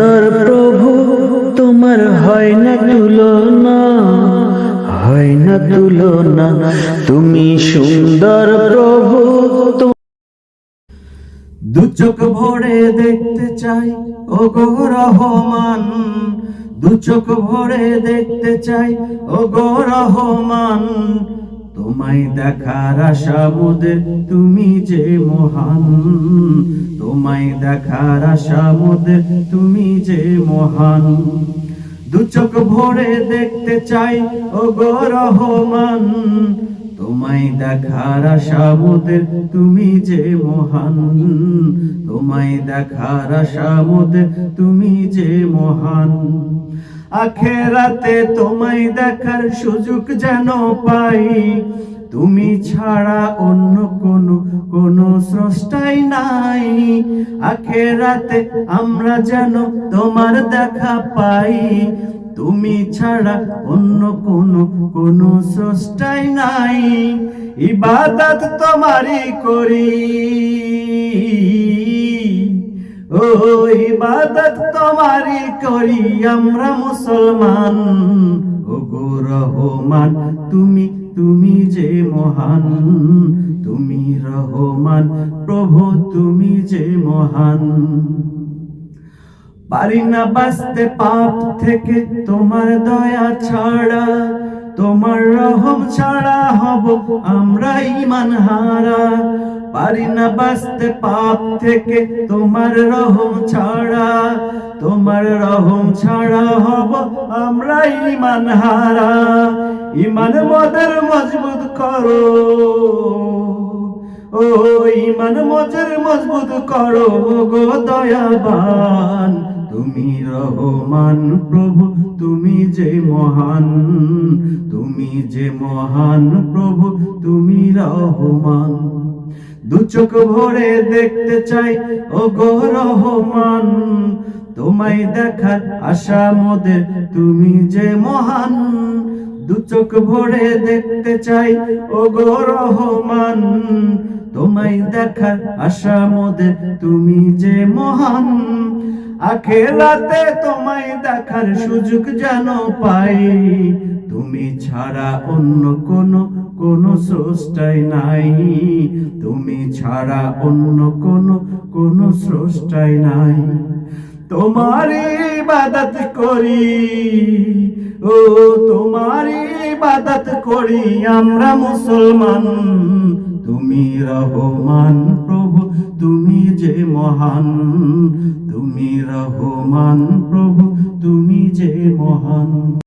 সুন্দর প্রভু, তোমার হয় না তুলনা, হয় না তুলনা। তুমি সুন্দর প্রভু দু চোখ ভরে দেখতে চাই ও গো রহমান। দু চোখ ভরে দেখতে চাই ও গো রহমান। তোমায় দেখার আশা মোদের তুমি যে মহান। তোমায় দেখার আশা তুমি যে মহান। দু চোখ ভরে দেখতে চাই ও গো রহমান। তোমায় দেখার আশা তুমি যে মহান। তোমায় দেখার আশা তুমি যে মহান। আখেরাতে তোমায় দেখার সুযোগ যেন পাই। তুমি ছাড়া অন্য কোনো কোনো স্রষ্টাই নাই। আখেরাতে আমরা যেন তোমার দেখা পাই। তুমি ছাড়া অন্য কোনো কোনো স্রষ্টাই নাই। ইবাদত তোমারই করি। ও ইবাদত তোমারই করি, আমরা মুসলমান। ও গো রহমান, তুমি তুমি যে মহান, তুমি রহমান, প্রভু, তুমি যে মহান। পারি না বাঁচতে পাপ থেকে তোমার দয়া ছাড়া তোমার রহম ছাড়া হব আমরা ইমান হারা পারি না বাঁচতে পাপ থেকে তোমার রহম ছাড়া। তোমার রহম ছাড়া হব আমরা ইমান হারা ইমান মদের মজবুত করো। ও, ইমান মজের মজবুত করো গো দয়াবান। রহমান প্রভু, তুমি যে মহান, তুমি যে মহান প্রভু, তুমি রহমান। দু চোখ ভরে দেখতে চাই ও গো রহমান, তোমায় দেখার আশা মোদের, তুমি যে মহান। দু চোখ ভরে দেখতে চাই ও গো রহমান, তোমায় দেখার আশা মোদের, তুমি যে মহান। আখেরাতে তোমায় দেখার সুযোগ যেন পাই। তুমি ছাড়া অন্য কোনো কোনো স্রষ্টাই নাই। তুমি ছাড়া অন্য কোনো কোনো স্রষ্টাই নাই। তোমার ইবাদত করি, ও তোমার ইবাদত করি, আমরা মুসলমান। তুমি রহমান প্রভু, তুমি যে মহান। তুমি রহমান প্রভু তুমি যে মহান।